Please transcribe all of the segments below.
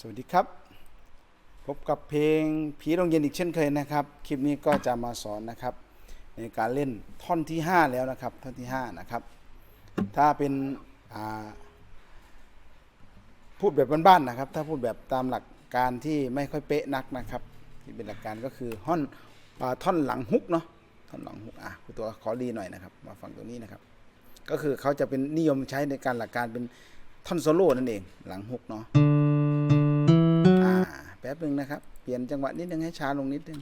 สวัสดีครับ พบกับเพลงผีโรงเย็นอีกเช่นเคยนะครับ คลิปนี้ก็จะมาสอนนะครับ ในการเล่นท่อนที่ 5 แล้วนะครับ ท่อนที่ 5 นะครับ ถ้าเป็นพูดแบบบ้านๆนะครับ ถ้าพูดแบบตามหลักการที่ไม่ค่อยเป๊ะนักนะครับ ที่เป็นหลักการก็คือท่อนท่อนหลังฮุกเนาะท่อนหลังฮุกอะคุณตัวขอรีหน่อยนะครับ มาฟังตรงนี้นะครับ ก็คือเขาจะเป็นนิยมใช้ในการหลักการเป็นท่อนโซโล่นั่นเอง หลังฮุกเนาะ แป๊บหนึ่งนะครับ เปลี่ยนจังหวะนิดนึงให้ช้าลงนิดนึง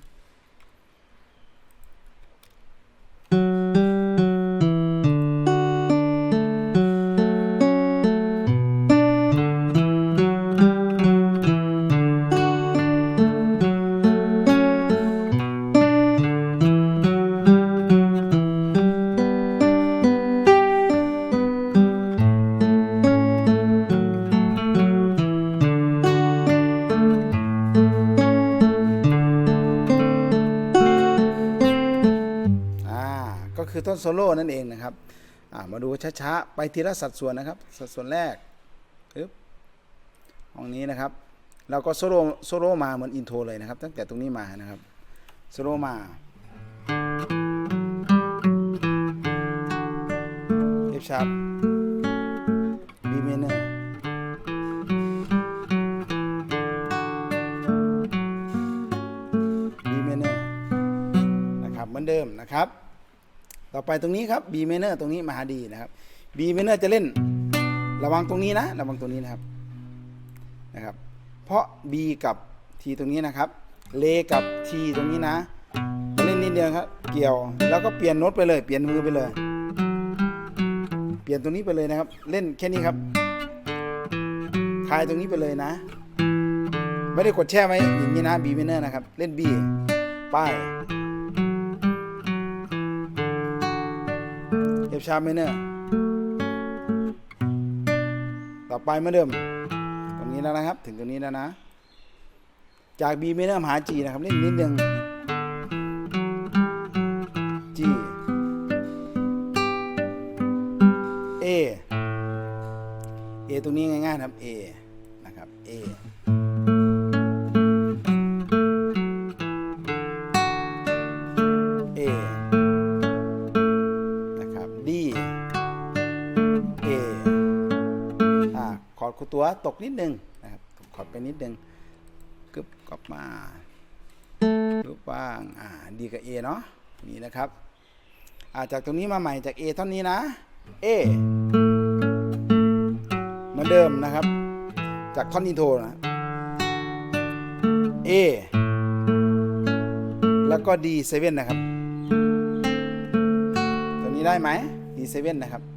ก็คือต้นโซโล่นั่นเองนะครับมาดูช้าๆ ไปทีละสัดส่วนนะครับ สัดส่วนแรกปึ๊บห้องนี้นะครับ เราก็โซโล่โซโล่มาเหมือนอินโทรเลยนะครับ ตั้งแต่ตรงนี้มานะครับโซโล่มา F sharp B minor B minor นะครับเหมือนเดิมนะครับ ต่อไปตรงนี้ครับ B minor ตรงนี้มหาดีนะครับ B minor จะเล่นระวังตรงนี้นะ ระวังตรงนี้นะครับนะครับ เพราะ B กับ T ตรงนี้นะครับเลกับ T ตรงนี้นะเล่นนิดเดียวครับ เกี่ยวแล้วก็เปลี่ยนโน้ตไปเลย เปลี่ยนมือไปเลย เปลี่ยนตรงนี้ไปเลยนะครับ เล่นแค่นี้ครับคลายตรงนี้ไปเลยนะ ไม่ได้กดแช่ไว้อย่างนี้นะ B minor นะครับ เล่น B ป้าย F sharp minor ต่อไปเหมื่อนเดิม ตรงนี้แล้วนะครับ ถึงตรงนี้แล้วนะ จาก B minor มหา G นะครับเล่นนิดนึง G A A ตรงนี้ง่ายๆนะครับ A นะครับ A ตัวตกนิดนึงนะครับคอดไปนิดนึงกึบกลับมาปึ๊บว่างอ่า D กับ A เนาะนี่นะครับอ่าจากตรงนี้มาใหม่จาก A เท่านี้นะ A เหมือนเดิมนะครับ จากท่อนอินโทรนะ A แล้วก็ D7 นะครับ ตัวนี้ได้ไหม D7 นะครับ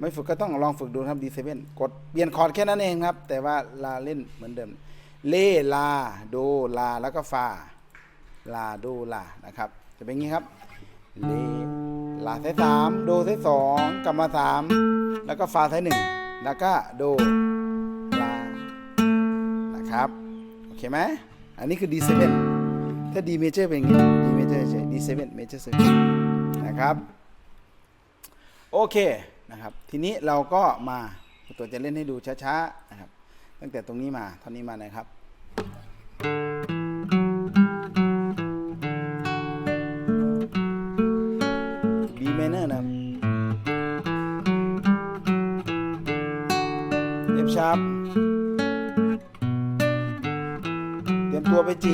ไม่ฝึกก็ต้องลองฝึกดูครับ D7 กดเปลี่ยนคอร์ดแค่นั้นเองครับ แต่ว่าลาเล่นเหมือนเดิม เลลาโดลาแล้วก็ฟาลาโดลานะครับ จะเป็นงี้ครับ เลลาไซสามโดไซสองกลับมาสามแล้วก็ฟาไซหนึ่งแล้วก็โดลานะครับโอเคไหมอันนี้คือ D7 ถ้า D major เป็นอย่างนี้ D major ใช่ D7 major 7นะครับ โอเค นะครับ ทีนี้เราก็มาตัวจะเล่นให้ดูช้าๆนะครับ ตั้งแต่ตรงนี้มาเท่านี้มานะครับ B minor นะครับ F sharp เตรียมตัวไป G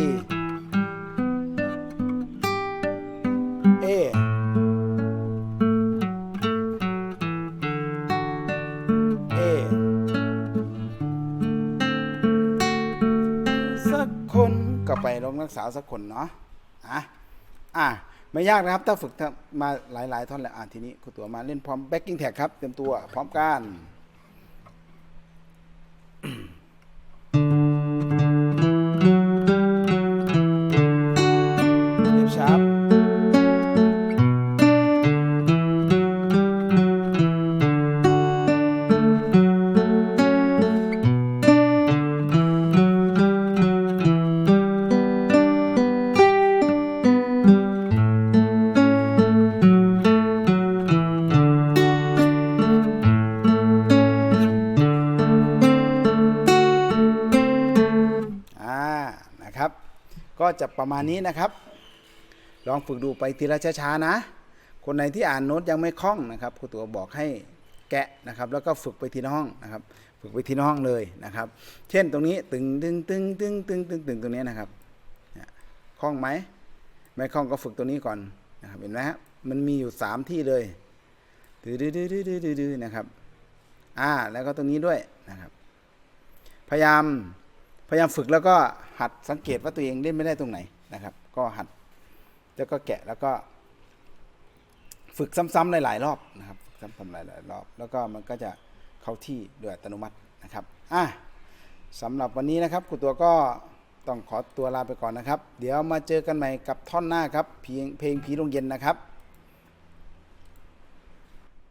สักคนก็ไปลงนักสาวสักคนเนาะอะอะไม่ยากนะครับ ถ้าฝึกมาหลาย ๆ ท่อนแล้วอะทีนี้คุณตัวมาเล่นพร้อมแบ็กกิ้งแท็กครับ เตรียมตัวพร้อมกัน ก็จะประมาณนี้นะครับ ลองฝึกดูไปทีละช้าๆนะ คนไหนที่อ่านโน้ตยังไม่คล่องนะครับครูตัวบอกให้แกะนะครับ แล้วก็ฝึกไปทีละห้องนะครับ ฝึกไปทีละห้องเลยนะครับ เช่นตรงนี้ตึงตึงตึงตึงตึงตึงตึงตรงนี้นะครับคล่องไหมไม่คล่องก็ฝึกตัวนี้ก่อนนะครับเห็นไหมฮะมันมีอยู่สามที่เลยดื้อดื้อดื้อดื้อดื้อดื้อนะครับอ่าแล้วก็ตรงนี้ด้วยนะครับ พยายาม พยายามฝึกแล้วก็หัดสังเกตว่าตัวเองเล่นไม่ได้ตรงไหนนะครับ ก็หัดแล้วก็แกะแล้วก็ ฝึกซ้ำๆหลายๆรอบนะครับฝึกซ้ำๆหลายๆรอบ แล้วก็มันก็จะเข้าที่โดยอัตโนมัตินะครับอะสำหรับวันนี้นะครับครูตัวก็ต้องขอตัวลาไปก่อนนะครับ เดี๋ยวมาเจอกันใหม่กับท่อนหน้าครับเพลงเพลงผีโรงเย็นนะครับ